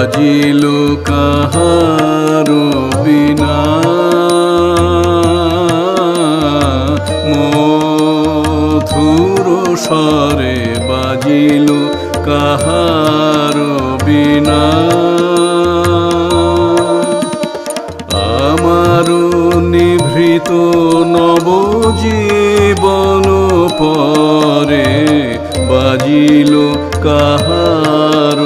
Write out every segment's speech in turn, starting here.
বাজিল কাহার বিনা। মধুর স্বরে বাজিল কাহার বিনা। আমার নিভৃত নবজীবন পরে বাজিল কাহার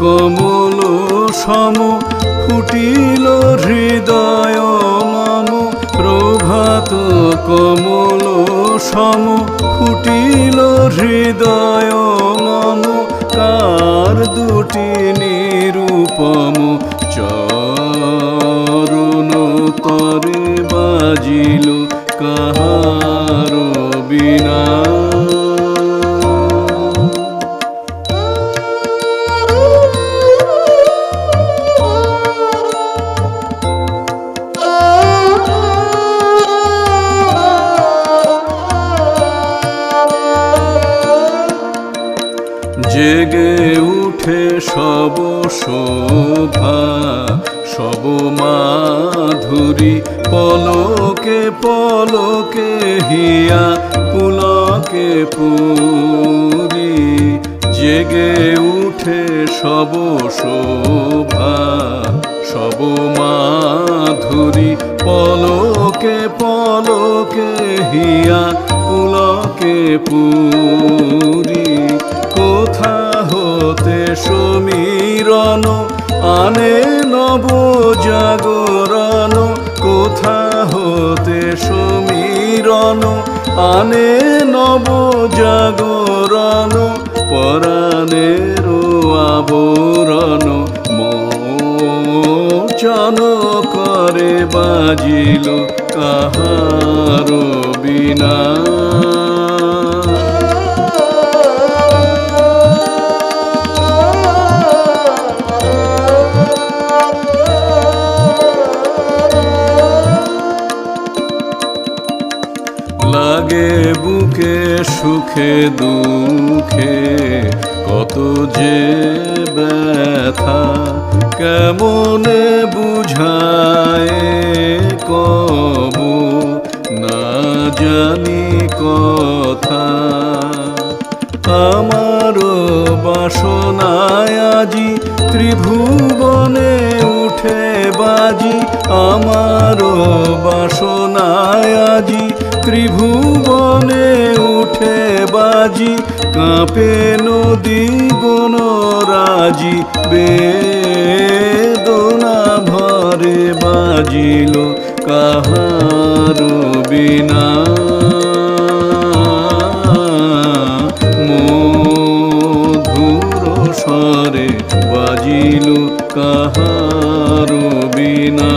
কমল সম ফুটিল হৃদয় মম। প্রভাত কমল সম ফুটিল হৃদয় মম। কার দুটি নিরূপম চরণ তরে বাজিল কাহার বিনা। জেগে উঠে সব শোভা, সব মাধুরী পলকে পলকে হিয়া, পুলকে পুরি। জেগে উঠে সব শোভা, সব মাধুরী পলকে পলকে হিয়া, পুলকে পুরি। নব জাগরণ কোথা হতে সমীরণ? আনে নব জাগরণ পরাণের আবরণ। মোচন করে বাজিল কাহার বিনা। বুকে সুখে, দুঃখে কত যে ব্যথা কেমনে বুঝায় কব না জানি কথা। আমার বাসনায় আজি ত্রিভুবনে উঠে বাজি। আমার বাসনায় আজি ত্রিভুবনে বাজি কাঁপে নদী রাজি বেদনা ভরে বাজিল কাহার বিনা। মধুর সরে বাজিল কাহার বিনা।